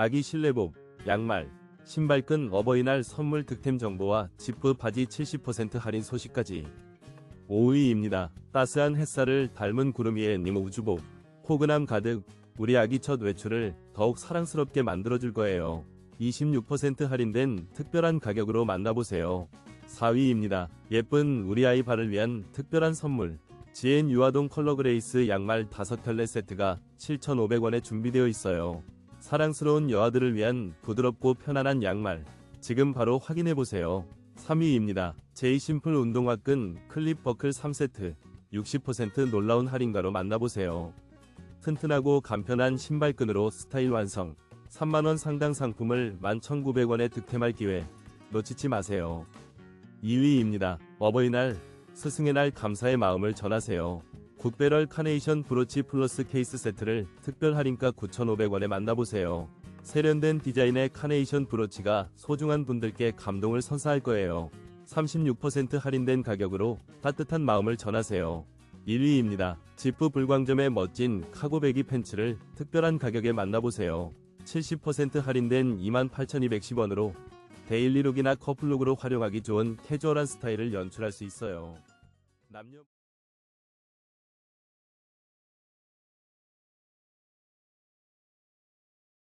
아기 실내복, 양말, 신발끈 어버이날 선물 득템 정보와 지프 바지 70% 할인 소식까지 5위입니다. 따스한 햇살을 닮은 구름 위에 님 우주복, 포근함 가득 우리 아기 첫 외출을 더욱 사랑스럽게 만들어줄 거예요. 26% 할인된 특별한 가격으로 만나보세요. 4위입니다. 예쁜 우리 아이 발을 위한 특별한 선물. 지엔 유아동 컬러 그레이스 양말 5켤레 세트가 7,500원에 준비되어 있어요. 사랑스러운 여아들을 위한 부드럽고 편안한 양말. 지금 바로 확인해보세요. 3위입니다. 제이 심플 운동화 끈 클립 버클 3세트. 60% 놀라운 할인가로 만나보세요. 튼튼하고 간편한 신발끈으로 스타일 완성. 3만원 상당 상품을 11,900원에 득템할 기회. 놓치지 마세요. 2위입니다. 어버이날, 스승의 날 감사의 마음을 전하세요. 굿배럴 카네이션 브로치 플러스 케이스 세트를 특별 할인가 9,500원에 만나보세요. 세련된 디자인의 카네이션 브로치가 소중한 분들께 감동을 선사할 거예요. 36% 할인된 가격으로 따뜻한 마음을 전하세요. 1위입니다. 지프 불광점의 멋진 카고배기 팬츠를 특별한 가격에 만나보세요. 70% 할인된 28,210원으로 데일리룩이나 커플룩으로 활용하기 좋은 캐주얼한 스타일을 연출할 수 있어요. 남녀